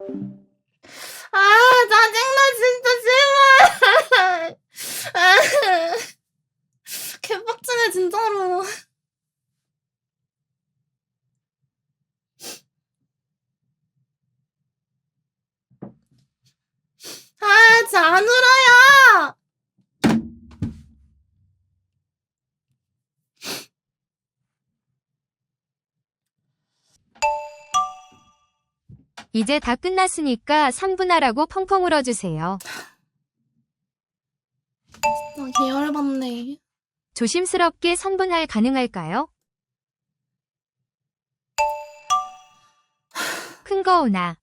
아, 짜증나, 진짜, 제발. 개빡치네, 진짜로. 아, 진짜 안 울어요! 이제 다 끝났으니까 3분 하라고 펑펑 울어주세요. 나 계열받네. 조심스럽게 3분할 가능할까요? 큰 거 오나.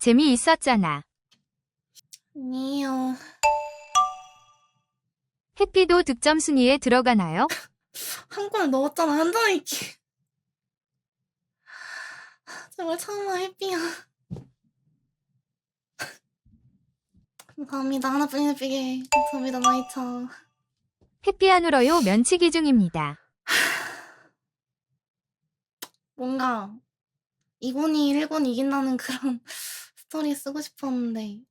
재미있었잖아. 아니요. 해피도 득점 순위에 들어가나요? 한 골 넣었잖아, 한 잔에 있기. 제발 참아, 해피야. 감사합니다. 하나뿐인 해피게. 감사합니다, 나이차. 해피 안 울어요 면치기 중입니다. 뭔가, 2군이 1군 이긴다는 그런 스토리 쓰고 싶었는데,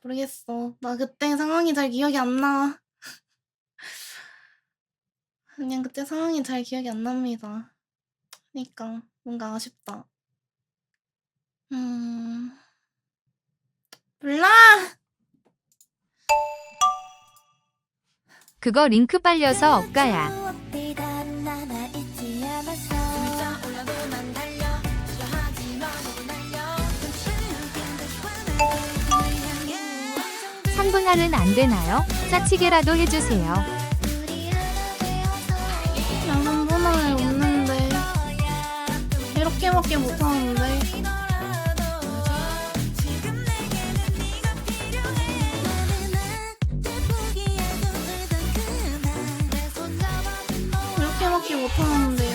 모르겠어. 나 그때 상황이 잘 기억이 안 나. 그냥 그때 상황이 잘 기억이 안 납니다. 그니까, 뭔가 아쉽다. 음, 몰라! 그거 링크 빨려서 엇가야. 삼분할은안 되나요? 짜치게라도 해주세요. 양한 번할 없는데, 이렇게밖에 못하는데. 이렇게밖에 못하는데요.